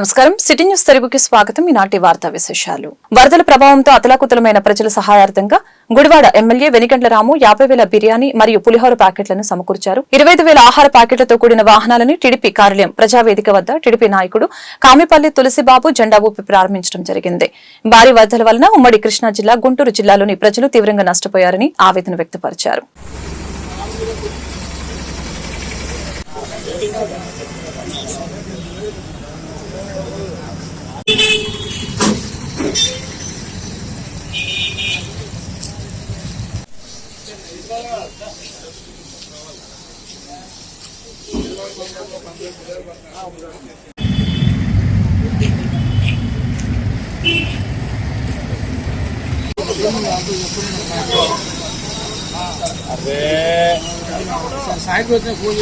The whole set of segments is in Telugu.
నమస్కారం. సిటీ న్యూస్ తెలుగుకి స్వాగతం. ఈనాటి వార్తా విశేషాలు. వరదల ప్రభావంతో అతలాకుతలమైన ప్రజల సహాయార్థంగా గుడివాడ ఎమ్మెల్యే వెనిగండ్ల రాము యాభై వేల బిర్యానీ మరియు పులిహోర ప్యాకెట్లను సమకూర్చారు. ఇరవై ఐదు వేల ఆహార ప్యాకెట్లతో కూడిన వాహనాలను టీడీపీ కార్యాలయం ప్రజావేదిక వద్ద టీడీపీ నాయకుడు కామిపల్లి తులసిబాబు జెండా ఊపి ప్రారంభించడం జరిగింది. భారీ వరదల వలన ఉమ్మడి కృష్ణా జిల్లా గుంటూరు జిల్లాలోని ప్రజలు తీవ్రంగా నష్టపోయారని ఆవేదన వ్యక్తపరిచారు.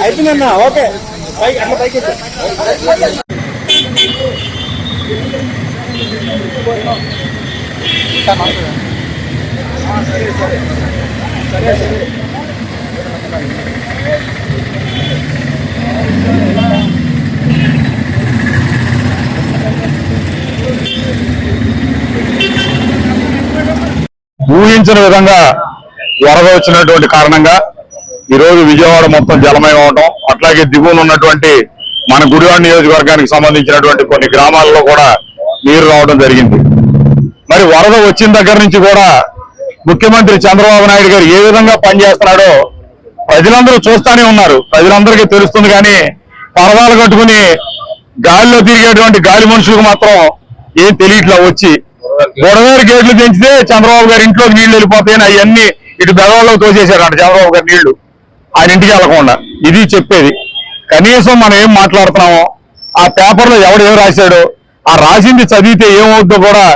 అయిపోయిందన్నా ఓకే. పైకి అట్లా పైకి సరే సరే ఊహించిన విధంగా వరద వచ్చినటువంటి కారణంగా ఈరోజు విజయవాడ మొత్తం జలమయం అవటం అట్లాగే దిగువన ఉన్నటువంటి మన గుడివాడ నియోజకవర్గానికి సంబంధించినటువంటి కొన్ని గ్రామాల్లో కూడా నీరు రావడం జరిగింది. మరి వరద వచ్చిన దగ్గర నుంచి కూడా ముఖ్యమంత్రి చంద్రబాబు నాయుడు గారు ఏ విధంగా పనిచేస్తున్నాడో ప్రజలందరూ చూస్తానే ఉన్నారు. ప్రజలందరికీ తెలుస్తుంది కానీ పరదాలు కట్టుకుని గాలిలో తిరిగేటువంటి గాలి మనుషులకు మాత్రం ఏం తెలియట్లా వచ్చి గొడవేరు గేట్లు పెంచితే చంద్రబాబు గారి ఇంట్లోకి నీళ్ళు వెళ్ళిపోతాయని అవన్నీ ఇటు బెదవాళ్ళలో తోసేశారు అంట చంద్రబాబు గారి నీళ్ళు. ఆయన ఇంటికి వెళ్ళకుండా ఇది చెప్పేది. కనీసం మనం ఏం మాట్లాడుతున్నామో ఆ పేపర్లో ఎవడు ఏం రాశాడో ఆ రాసింది చదివితే ఏమవుద్దో కూడా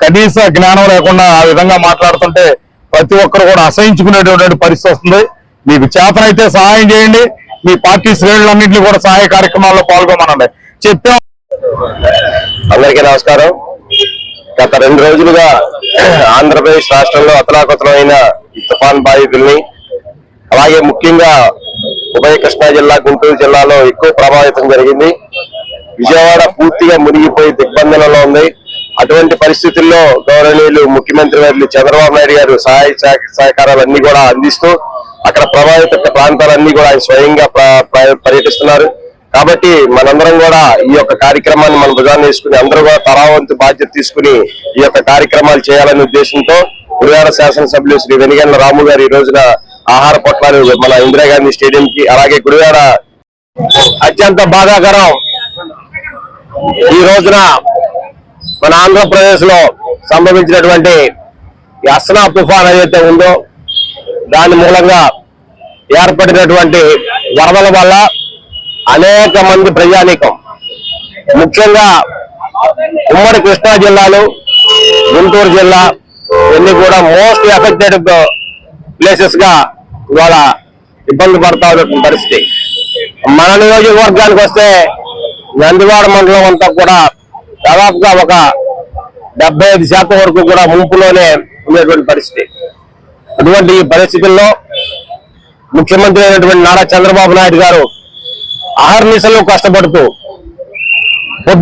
కనీస జ్ఞానం లేకుండా ఆ విధంగా మాట్లాడుతుంటే ప్రతి ఒక్కరు కూడా అసహించుకునేటటువంటి పరిస్థితి వస్తుంది. మీకు చేతనైతే సహాయం చేయండి. మీ పార్టీ శ్రేణులన్నింటినీ కూడా సహాయ కార్యక్రమాల్లో పాల్గొమనండి చెప్పాం. అందరికీ నమస్కారం. గత రెండు రోజులుగా ఆంధ్రప్రదేశ్ రాష్ట్రంలో అతలాకుతలమైన తుఫాన్ బాధితుల్ని అలాగే ముఖ్యంగా ఉభయ కృష్ణా జిల్లా గుంటూరు జిల్లాలో ఎక్కువ ప్రభావితం జరిగింది. విజయవాడ పూర్తిగా మునిగిపోయి దిగ్బంధనంలో ఉంది. అటువంటి పరిస్థితుల్లో గౌరవనీయులు ముఖ్యమంత్రి వర్యులు చంద్రబాబు నాయుడు గారు సహాయ సహకారాలు సహకారాలన్నీ కూడా అందిస్తూ అక్కడ ప్రభావిత ప్రాంతాలన్నీ కూడా ఆయన స్వయంగా పర్యటిస్తున్నారు. కాబట్టి మనందరం కూడా ఈ యొక్క కార్యక్రమాన్ని మన భుజాన్ని వేసుకుని అందరూ కూడా తరావంతు బాధ్యత తీసుకుని ఈ యొక్క కార్యక్రమాలు చేయాలనే ఉద్దేశంతో గురువార శాసనసభ్యులు శ్రీ వెనిగండ్ల రాము గారు ఈ రోజున ఆహార పొట్లాలు మన ఇందిరాగాంధీ స్టేడియం కి అలాగే గురువార అత్యంత బాధాకరం ఈ రోజున మన ఆంధ్రప్రదేశ్లో సంభవించినటువంటి ఈ అస్నా తుఫాన్ ఏదైతే ఉందో దాని మూలంగా ఏర్పడినటువంటి వరదల వల్ల అనేక మంది ప్రజానీకం. ముఖ్యంగా ఉమ్మడి కృష్ణా జిల్లాలు గుంటూరు జిల్లా ఇవన్నీ కూడా మోస్ట్ ఎఫెక్టెడ్ ప్లేసెస్గా ఇవాళ ఇబ్బంది పడతా ఉన్నటువంటి పరిస్థితి. మన నియోజకవర్గానికి వస్తే నందివాడ మండలం అంతా కూడా దాదాపుగా ఒక డెబ్బై ఐదు శాతం వరకు కూడా ముంపులోనే ఉండేటువంటి పరిస్థితి. అటువంటి ఈ పరిస్థితుల్లో ముఖ్యమంత్రి అయినటువంటి నారా చంద్రబాబు నాయుడు గారు అహర్నిశలు కష్టపడుతూ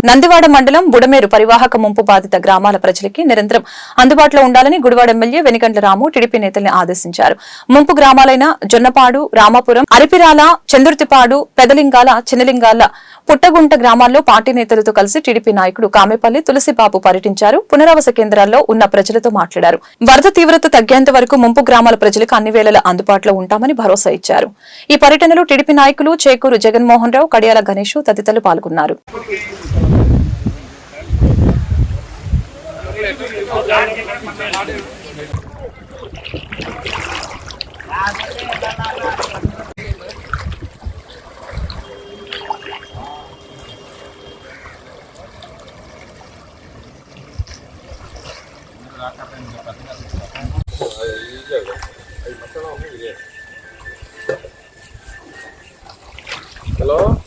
నందివాడ మండలం బుడమేరు పరివాహక ముంపు బాధిత గ్రామాల ప్రజలకి నిరంతరం అందుబాటులో ఉండాలని గుడివాడ ఎమ్మెల్యే వెనిగండ్ల రాము టీడీపీ నేతల్ని ఆదేశించారు. ముంపు గ్రామాలైన జొన్నపాడు రామాపురం అరిపిరాల చందుర్తిపాడు పెదలింగాల చిన్నలింగాల పుట్టగుంట గ్రామాల్లో పార్టీ నేతలతో కలిసి టీడీపీ నాయకుడు కామేపల్లి తులసిబాబు పర్యటించారు. పునరావాస కేంద్రాల్లో ఉన్న ప్రజలతో మాట్లాడారు. వరద తీవ్రత తగ్గేంత వరకు ముంపు గ్రామాల ప్రజలకు అన్ని వేళలా అందుబాటులో ఉంటామని భరోసా ఇచ్చారు. ఈ పర్యటనలో టీడీపీ నాయకులు చేకూరు జగన్మోహన్ రావు కడియాల గణేష్ తదితరులు పాల్గొన్నారు. Halo.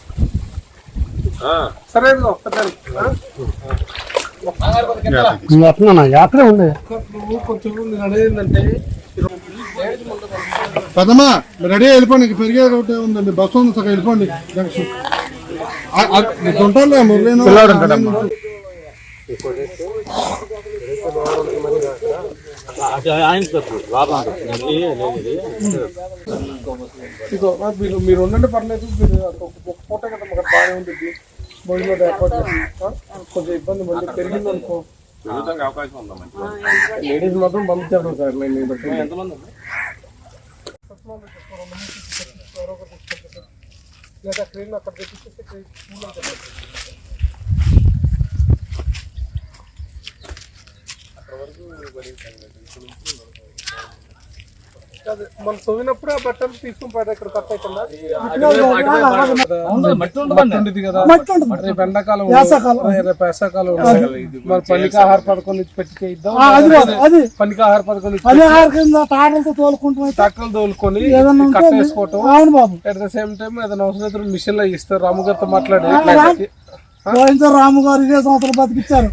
Ah, sereno, petan. Ah. అట్లా ఉండే. పెద్దమ్మా రెడీ వెళ్ళిపోండి పెరిగే రోడ్డు ఉందండి బస్సు ఉంది సగం వెళ్ళిపోండి. జంక్షన్ ఉంటాలే మురళీ పిల్లాడు ఉంటాడమ్మా ఇదిగో, ఆ, మీరు ఉండండి పర్లేదు మీరు ఒక ఒక పూట కదా మాకు బాగానే ఉంటుంది భోజనం ఏర్పాటు చేసి, ఆ? కొంచెం ఇబ్బంది మళ్ళీ పెరిగింది అనుకో లేడీస్ మాత్రం పంపించేస్తాం సార్ నేను ఈ బట్టి. లేదా ట్రైన్ అక్కడ తెప్పించేస్తే ట్రైన్ స్కూల్ అని చెప్పండి. అదే, మనం తవ్వినప్పుడు ఆ బట్టలు తీసుకుని ఇక్కడ కట్ అవుతుందా? రేపు ఎండాకాలం రేపు వేసాకాలం మరి పనికి ఆహార పథకం నుంచి పెట్టి అది పనికి ఆహార పథకం తాటలతో తోలుకుంటూ తోలుకొని కట్ట వేసుకోవటం అవును బాబు. అట్ ద సేమ్ టైం ఏదైనా అవసరం మిషన్లో ఇస్తారు. రాము గారితో మాట్లాడి పోయిన రాము గారు ఇదే సంవత్సరం బతికిచ్చారు.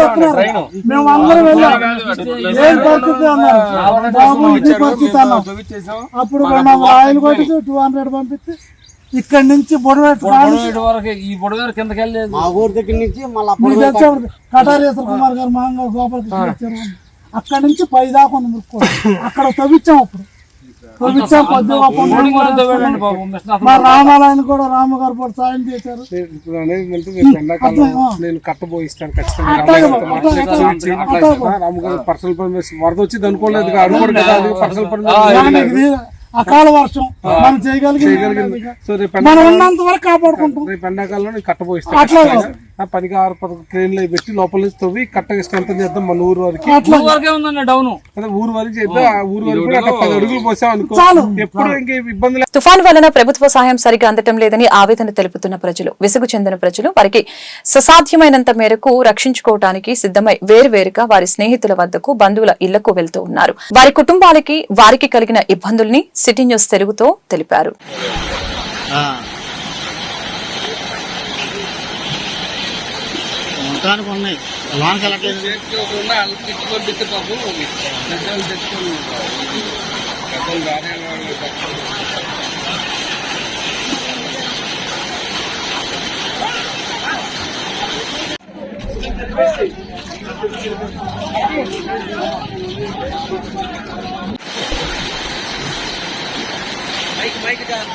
చెప్తున్నారు మేము అందరం వెళ్ళాం. ఏం పరిస్థితి అన్నారు. బాబు ఇది పరిస్థితి అన్నాం అప్పుడు మనం ఆయిల్ కొట్టి టూ హండ్రెడ్ పంపించి ఇక్కడి నుంచి బొడవెట్టు వరకు ఈ కిందకి వెళ్ళలేదు. మా ఊరి దగ్గర నుంచి మళ్ళీ కటారేశ్వర కుమార్ గారు మహంగా గోపాలకృష్ణ వచ్చారు. అక్కడి నుంచి పై దాకా ఉంది మురుక్కోడు. అక్కడ తవ్విచ్చాం అప్పుడు. మా కూడా రామగారు కూడా సాయం చేశారు. ఇప్పుడు అనేది అంటే రేపు ఎండాకాలం నేను కట్టబోయిస్తాను ఖచ్చితంగా. అట్లాగే రాము గారితో అట్లాగే మాట్లాడి చూపించి, అట్లాగే. రాము గారు పర్సనల్ పర్మిషన్ వరద వచ్చింది అనుకోలేదు అడుగుడు కదా పర్సనల్ పర్మిషన్ అకాల వర్షం మనం చేయగలిగింది మనం ఉన్నంత వరకు కాపాడుకుంటాం. రేపు ఎండాకాలంలో నేను కట్టబోయిస్తాను పనికి ఆరు పదకొండు ట్రైన్లో పెట్టి లోపల నుంచి తవ్వి కట్టగా స్ట్రెంత్ చేద్దాం మన ఊరు వరకు. అట్లా అదే ఊరు వరకు చేద్దాం. ఆ ఊరు వరకు కూడా పది అడుగులు పోసాం అనుకో. ఎప్పుడు ఇంక ఇబ్బంది తుఫాన్ వలన ప్రభుత్వ సహాయం సరిగా అందటం లేదని ఆవేదన తెలుపుతున్న ప్రజలు విసుగు చెందిన ప్రజలు వారికి ససాధ్యమైనంత మేరకు రక్షించుకోవటానికి సిద్ధమై వేరువేరుగా వారి స్నేహితుల వద్దకు బంధువుల ఇళ్ళకు వెళ్తూ ఉన్నారు. వారి కుటుంబాలకి వారికి కలిగిన ఇబ్బందుల్ని సిటీ న్యూస్ తెలుగుతో తెలిపారు. మొత్తానికి ఉన్నాయి. లోనికి వెళ్ళట్లేదు ఏమ్మా సామాన్ మొత్తం మనుషులు మొత్తం కూర్చుంటారు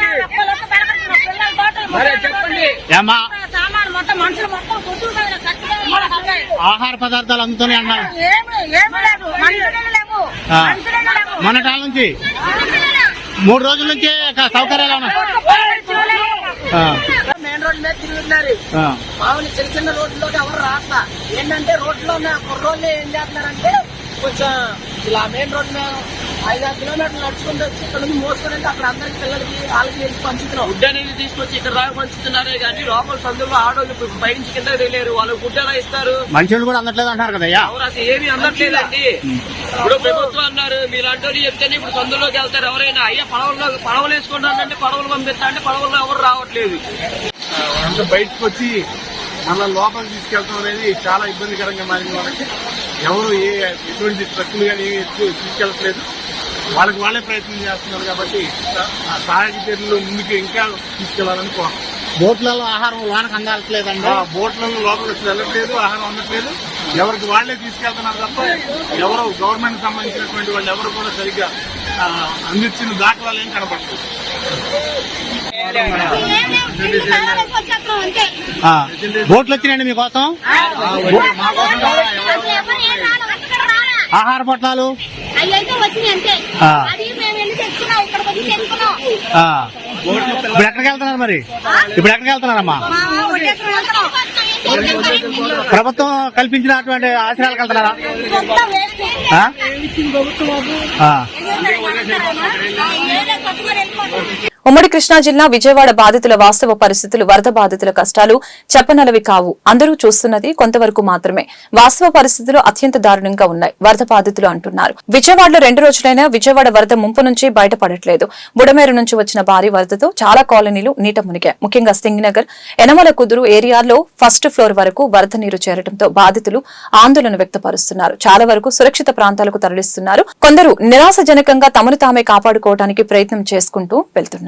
లేదు మనుషులు లేవు ఆ. మనుషులు లేవు మొన్న కాలం నుంచి. మూడు రోజుల నుంచి సౌకర్యాలు ఉన్నాయి మెయిన్ రోడ్ మీద తిరుగుతున్నారు మామూలు చిన్న చిన్న రోడ్లోకి ఎవరు రాట్లా? ఏంటంటే రోడ్లో ఉన్న కుర్రోళ్ళు ఏం చేస్తున్నారంటే కొంచెం ఇలా మెయిన్ రోడ్ మీద ఐదారు కిలోమీటర్లు నడుచుకుంటూ వచ్చి ఇక్కడ నుంచి మోసుకొని వెళ్తే అక్కడ అందరికి పిల్లలకి వాళ్ళకి వెళ్ళి పంచుతున్నాం. ఫుడ్ అనేది తీసుకొచ్చి ఇక్కడ దాకా పంచుతున్నారే కానీ లోపల సందులో ఆడోళ్ళు ఇప్పుడు పైనుంచి కింద వెళ్ళారు. వాళ్ళకి ఫుడ్ ఎలా ఇస్తారు? మంచినీళ్ళు కూడా అందట్లేదు అంటారు కదయ్యా ఎవరు అసలు ఏమీ అందట్లేదండి. ఇప్పుడు ప్రభుత్వం అన్నారు మీలాంటి వాళ్ళు చెప్తేనే ఇప్పుడు సందులోకి వెళ్తారు ఎవరైనా. అయ్యా పడవల్లో పడవలు వేసుకుంటారంటే పడవలు పంపిస్తా అంటే పడవల్లో ఎవరు రావట్లేదు. అంతా బయటకు వచ్చి మన లోపలికి తీసుకెళ్తాం అనేది చాలా ఇబ్బందికరంగా మారింది వాళ్ళకి. ఎవరు ఏ ఎటువంటి ట్రక్కులు కానీ ఏమి తీసుకెళ్ళట్లేదు. వాళ్ళకి వాళ్ళే ప్రయత్నం చేస్తున్నారు కాబట్టి ఆ సహాయక చర్యలు ముందుకు ఇంకా తీసుకెళ్ళాలని. బోట్లలో ఆహారం లోనకి అందట్లేదండి ఆ బోట్లలో లోపలికి వెళ్ళట్లేదు ఆహారం అందట్లేదు ఎవరికి వాళ్ళే తీసుకెళ్తున్నారు తప్ప ఎవరు గవర్నమెంట్ సంబంధించినటువంటి వాళ్ళు ఎవరు కూడా సరిగ్గా ఆ, అందించిన దాఖలాలు ఏం కనపడలేదు. ఆ, బోట్లు వచ్చినాయండి మీకోసం ఆహార పొట్లాలు? ఇప్పుడు ఎక్కడికి వెళ్తున్నారు మరి? ఇప్పుడు ఎక్కడికి వెళ్తున్నారమ్మా. ప్రభుత్వం కల్పించినటువంటి ఆశ్రయాలకు వెళ్తున్నారా? ఉమ్మడి కృష్ణా జిల్లా విజయవాడ బాధితుల వాస్తవ పరిస్థితులు వరద బాధితుల కష్టాలు చెప్పనలవి కావు. అందరూ చూస్తున్నది కొంతవరకు మాత్రమే. వాస్తవ పరిస్థితులు అత్యంత దారుణంగా ఉన్నాయి వరద బాధితులు అంటున్నారు. విజయవాడలో రెండు రోజులైనా విజయవాడ వరద ముంపు నుంచి బయటపడట్లేదు. బుడమేరు నుంచి వచ్చిన భారీ వరదతో చాలా కాలనీలు నీట మునిగాయి. ముఖ్యంగా సింగినగర్ ఎనమల కుదురు ఏరియాలో ఫస్ట్ ఫ్లోర్ వరకు వరద నీరు చేరడంతో బాధితులు ఆందోళన వ్యక్తపరుస్తున్నారు. చాలా వరకు సురక్షిత ప్రాంతాలకు తరలిస్తున్నారు. కొందరు నిరాశజనకంగా తమను తామే కాపాడుకోవడానికి ప్రయత్నం చేసుకుంటూ వెళ్తున్నారు.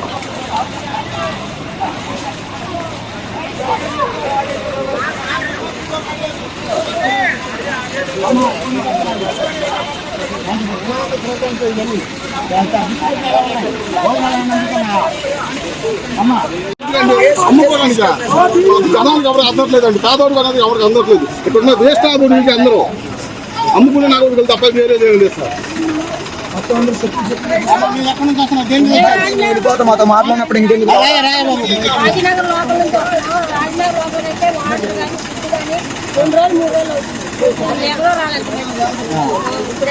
అమ్ముకోవడానికి జనానికి ఎవరు అందట్లేదండి. పేదోడు అనేది ఎవరికి అందట్లేదు. ఇక్కడ ఉన్న దేశాలు మీకు అందరూ అమ్ముకునే నాకు వీళ్ళు తప్ప వేరే ఏం లేదు సార్. మాతో మాట్లాడినప్పుడు ఇంకెందుకు రెండు రోజులు మూడు రోజులు అవుతుంది. ఎవరో రాలేదు? ఇప్పుడు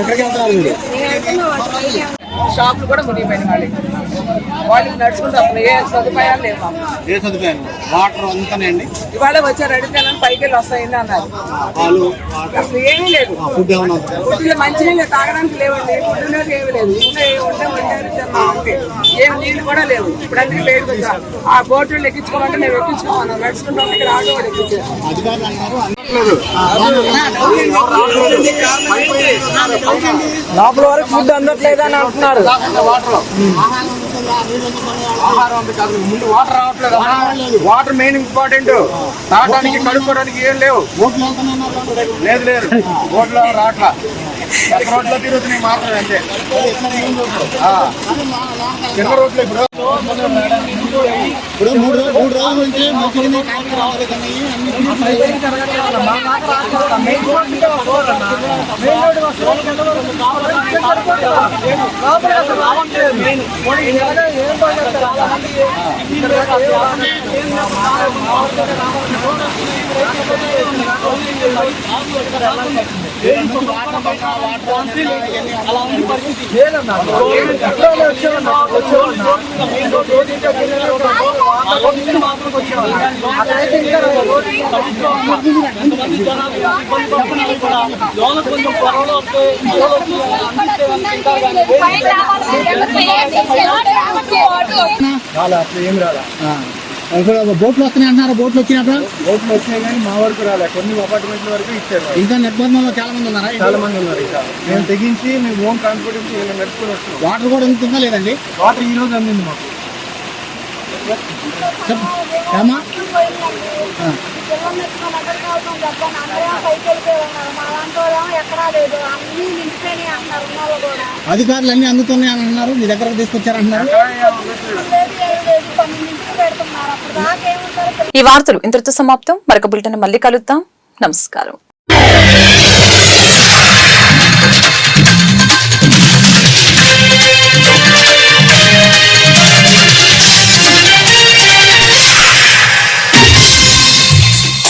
ఎక్కడికి వెళ్తున్నారు నేను ఏమన్నా షాపులు కూడా మునిగిపోయిన వాళ్ళు వాళ్ళు నడుచుకుంటూ అసలు ఏ సదుపాయాలు లేవు మాకు. ఏ సదుపాయం వాటర్ అంతానే అండి? ఇవాళ వచ్చారు అడిగితే పైకి వెళ్ళి వస్తాయండి అన్నారు. పాలు అసలు ఏమీ లేదు. ఫుడ్ ఏమైనా ఉందా? ఫుడ్లో మంచినీళ్ళు తాగడానికి లేవండి. ఫుడ్ లేదు ఏమీ లేదు. ఉంటే ఉంటే వండారు తిన్నాం అంతే ఏం నీళ్ళు కూడా లేవు. ఇప్పుడు అన్ని వచ్చారు ఆ బోట్లు ఎక్కించుకోమంటే మేము ఎక్కించుకోమన్నాం. నడుచుకుంటాం ఇక్కడ ఆటో కూడా ఎక్కించారు లోపల వరకు ఫుడ్ అందట్లేదు అని అంటున్నారు. ఆహారం ముందు వాటర్ రావట్లేదు. Water main important. తాగడానికి కడుక్కోవడానికి ఏం లేవు. లేదు లేదు. రోడ్లో రావట్లా. రోడ్లో తిరుగుతున్నాయి మాత్రం అంతే చిన్న రోడ్లు ఇప్పుడు ఇప్పుడు మూడు రోజులు మూడు రోజుల నుంచి మంచిగా కాయలు రావాలి కానీ చాలా అట్లా ఏం రాదా ఇప్పుడు బోట్లు వస్తున్నాయి అంటున్నారు బోట్లు వచ్చినప్పుడు రోడ్లు వచ్చినాయి కానీ మా వరకు రాలే. కొన్ని అపార్ట్మెంట్ల వరకు ఇచ్చారు. ఇంకా నిర్బంధంలో చాలా మంది ఉన్నారా? చాలా మంది ఉన్నారు ఇంకా. మేము తెగించి మేము ఓన్ కాన్ఫిడెన్స్ నడుచుకొని వస్తున్నాం. వాటర్ కూడా ఉంటుందా లేదండి వాటర్ ఈ రోజు అందింది మాకు. చెప్పు. అధికారులు అన్ని అందుతున్నాయి అని మీ దగ్గరకు తీసుకొచ్చారంటున్నారు ఈ వార్తలు ఇంతటితో సమాప్తం. మరొక బులెటిన్ మళ్ళీ కలుద్దాం. నమస్కారం.